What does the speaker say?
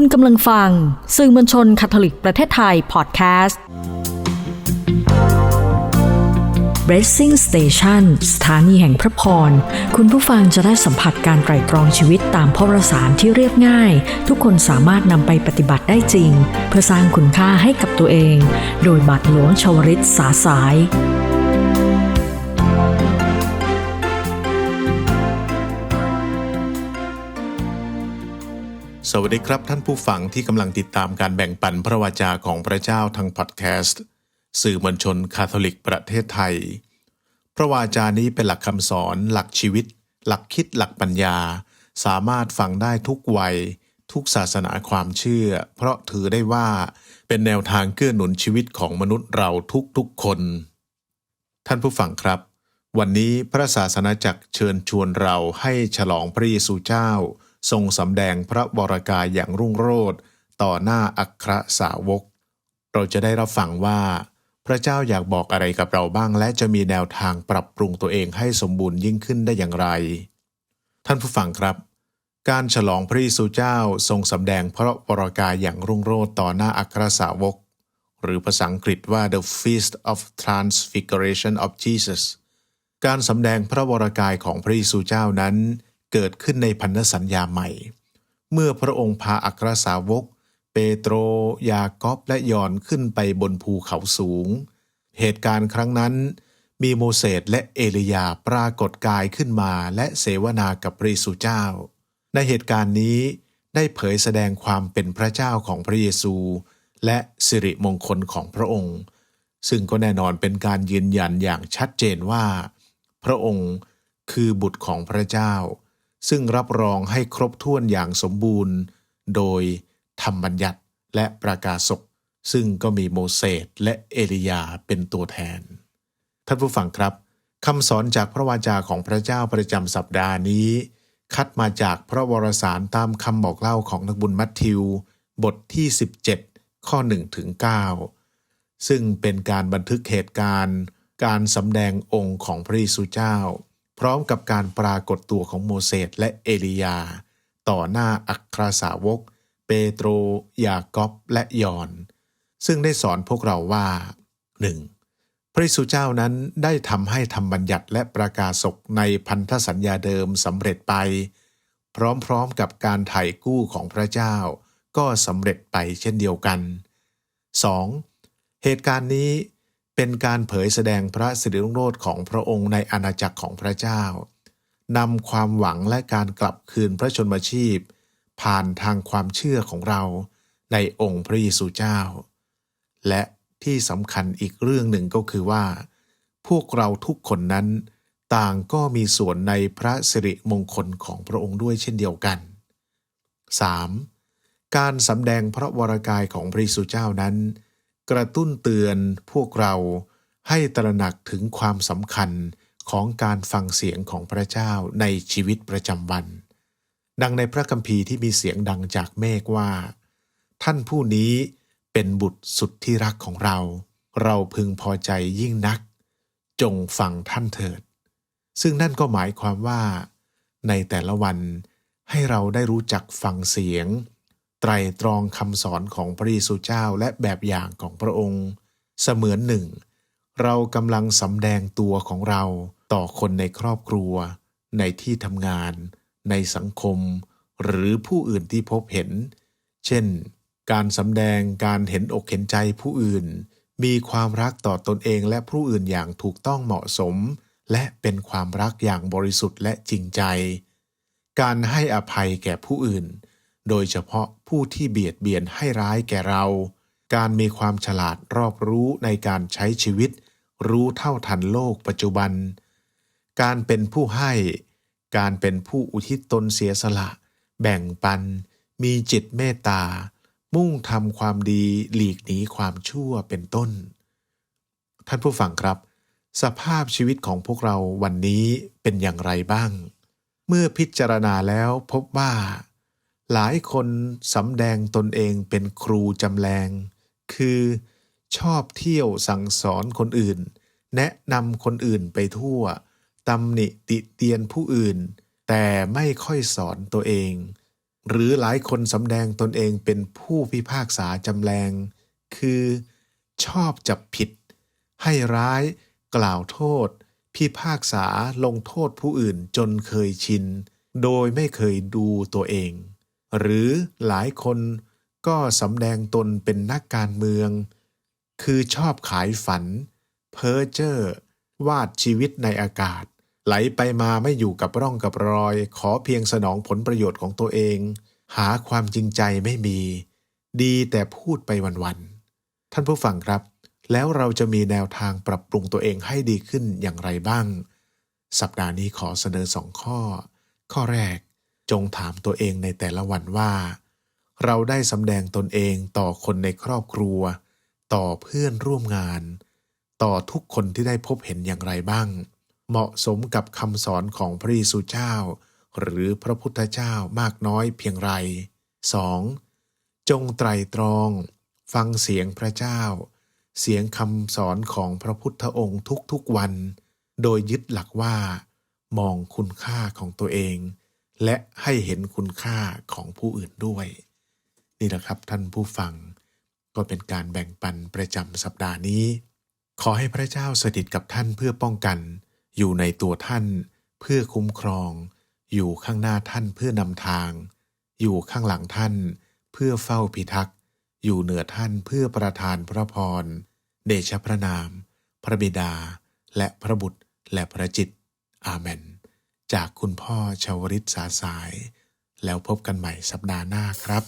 คุณกำลังฟัง สื่อมวลชนคาทอลิกประเทศไทยพอดแคสต์ Blessing Station สถานีแห่งพระพร คุณผู้ฟังจะได้สัมผัสการไตร่ตรองชีวิตตามพระวสารที่เรียบง่าย ทุกคนสามารถนำไปปฏิบัติได้จริง เพื่อสร้างคุณค่าให้กับตัวเอง โดยบัตรหลวงชวริตสาสาย สวัสดีครับท่านผู้ฟังที่กำลังติดตามการแบ่งปันพระวจาของพระเจ้าทางพอดแคสต์ สื่อมวลชนคาทอลิกประเทศไทย พระวาจานี้เป็นหลักคำสอน หลักชีวิต หลักคิดหลักปัญญา สามารถฟังได้ทุกวัย ทุกศาสนาความเชื่อ เพราะถือได้ว่าเป็นแนวทางเกื้อหนุนชีวิตของมนุษย์เราทุกๆคน ท่านผู้ฟังครับ วันนี้พระศาสนาจักรเชิญชวนเราให้ฉลองพระเยซูเจ้า ทรงสำแดงพระวรากายอย่างรุ่งโรจน์ต่อหน้าอัครสาวก เราจะได้รับฟังว่า พระเจ้าอยากบอกอะไรกับเราบ้าง และจะมีแนวทางปรับปรุงตัวเองให้สมบูรณ์ยิ่งขึ้นได้อย่างไร ท่านผู้ฟังครับ การฉลองพระเยซูเจ้าทรงสำแดงพระวรากายอย่างรุ่งโรจน์ต่อหน้าอัครสาวก หรือภาษาอังกฤษว่า the feast of transfiguration of Jesus การสำแดงพระวรากายของพระเยซูเจ้านั้น เกิดขึ้นในพันธสัญญาใหม่ เมื่อพระองค์พาอัครสาวก เปโตร ยากอบและยอนขึ้นไปบนภูเขาสูง เหตุการณ์ครั้งนั้น มีโมเสสและเอลียาปรากฏกายขึ้นมาและเสวนากับพระเยซูเจ้า ในเหตุการณ์นี้ได้เผยแสดงความเป็นพระเจ้าของพระเยซู และสิริมงคลของพระองค์ ซึ่งก็แน่นอนเป็นการยืนยันอย่างชัดเจนว่า พระองค์คือบุตรของพระเจ้า ซึ่งรับรองให้ครบถ้วนอย่างสมบูรณ์ โดยธรรมบัญญัติและประกาศกซึ่งก็มีโมเสสและเอลียาเป็นตัวแทน ท่านผู้ฟังครับคำสอนจากพระวาจาของพระเจ้าประจำสัปดาห์นี้ คัดมาจากพระวรสารตามคำบอกเล่าของนักบุญมัทธิว บทที่ 17 ข้อ1ถึง9ซึ่งเป็นการบันทึกเหตุการณ์ การสำแดงองค์ของพระเยซูเจ้า พร้อมกับการปรากฏตัวของโมเสสและเอลียา ต่อหน้าอัครสาวก เปโตร ยากอบและยอน ซึ่งได้สอนพวกเราว่า 1. พระเยซูเจ้านั้นได้ทำให้ธรรมบัญญัติและประกาศกในพันธสัญญาเดิมสำเร็จไป พร้อมๆกับการไถ่กู้ของพระเจ้า ก็สำเร็จไปเช่นเดียวกัน 2. เหตุการณ์นี้ เป็นการเผยแสดงพระสิริรุ่งโรจน์ของพระองค์ในอาณาจักรของพระเจ้านำความหวังและการกลับคืนพระชนมชีพ ผ่านทางความเชื่อของเราในองค์พระเยซูเจ้า และที่สำคัญอีกเรื่องหนึ่งก็คือว่า พวกเราทุกคนนั้น ต่างก็มีส่วนในพระสิริมงคลของพระองค์ด้วยเช่นเดียวกัน 3. การสำแดงพระวรากายของพระเยซูเจ้านั้น กระตุ้นเตือนพวกเราให้ตระหนักถึงความสำคัญของการฟังเสียงของพระเจ้าในชีวิตประจำวัน ดังในพระคัมภีร์ที่มีเสียงดังจากเมฆว่า ท่านผู้นี้เป็นบุตรสุดที่รักของเรา เราพึงพอใจยิ่งนัก จงฟังท่านเถิด ซึ่งนั่นก็หมายความว่า ในแต่ละวันให้เราได้รู้จักฟังเสียง ไตรตรองคำสอนของพระเยซูเจ้าและแบบอย่างของพระองค์ เสมือนหนึ่ง เรากำลังสำแดงตัวของเราต่อคนในครอบครัว ในที่ทำงาน ในสังคม หรือผู้อื่นที่พบเห็น เช่น การสำแดงการเห็นอกเห็นใจผู้อื่น มีความรักต่อตนเองและผู้อื่นอย่างถูกต้องเหมาะสม และเป็นความรักอย่างบริสุทธิ์และจริงใจ การให้อภัยแก่ผู้อื่น โดยเฉพาะผู้ที่เบียดเบียนให้ร้ายแก่เรา การมีความฉลาดรอบรู้ในการใช้ชีวิต รู้เท่าทันโลกปัจจุบัน การเป็นผู้ให้ การเป็นผู้อุทิศตนเสียสละ แบ่งปัน มีจิตเมตตา มุ่งทำความดีหลีกหนีความชั่วเป็นต้น ท่านผู้ฟังครับ สภาพชีวิตของพวกเราวันนี้เป็นอย่างไรบ้าง เมื่อพิจารณาแล้วพบว่า หลายคนสำแดงตนเองเป็นครูจำแรงคือชอบเที่ยวสั่งสอนคนอื่น แนะนำคนอื่นไปทั่วตำหนิติเตียนผู้อื่น แต่ไม่ค่อยสอนตัวเอง หรือหลายคนสำแดงตนเองเป็นผู้พิพากษาจำแรง คือ ชอบจับผิด ให้ร้ายกล่าวโทษ พิพากษาลงโทษผู้อื่นจนเคยชิน โดยไม่เคยดูตัวเอง หรือหลายคนก็สำแดงตนเป็นนักการเมือง คือชอบขายฝัน เพ้อเจ้อวาดชีวิตในอากาศ ไหลไปมาไม่อยู่กับร่องกับรอย ขอเพียงสนองผลประโยชน์ของตัวเอง หาความจริงใจไม่มี ดีแต่พูดไปวันๆ ท่านผู้ฟังครับ แล้วเราจะมีแนวทางปรับปรุงตัวเองให้ดีขึ้นอย่างไรบ้าง สัปดาห์นี้ขอเสนอสองข้อ ข้อแรก จงถามตัวเองในแต่ละวันว่า เราได้สำแดงตนเองต่อคนในครอบครัว ต่อเพื่อนร่วมงาน ต่อทุกคนที่ได้พบเห็นอย่างไรบ้าง เหมาะสมกับคำสอนของพระเยซูเจ้า หรือพระพุทธเจ้ามากน้อยเพียงไร 2. จงไตรตรอง ฟังเสียงพระเจ้า เสียงคำสอนของพระพุทธองค์ทุกๆวัน โดยยึดหลักว่า มองคุณค่าของตัวเอง และให้เห็นคุณค่าของผู้อื่นด้วย นี่แหละครับท่านผู้ฟัง ก็เป็นการแบ่งปันประจำสัปดาห์นี้ ขอให้พระเจ้าสถิตกับท่านเพื่อป้องกัน อยู่ในตัวท่าน เพื่อคุ้มครอง อยู่ข้างหน้าท่านเพื่อนำทาง อยู่ข้างหลังท่าน เพื่อเฝ้าพิทักษ์อยู่เหนือท่านเพื่อประทานพระพร เดชพระนาม พระบิดา และพระบุตรและพระจิต อาเมน จากคุณพ่อชาวริตสาสาย แล้วพบกันใหม่สัปดาห์หน้าครับ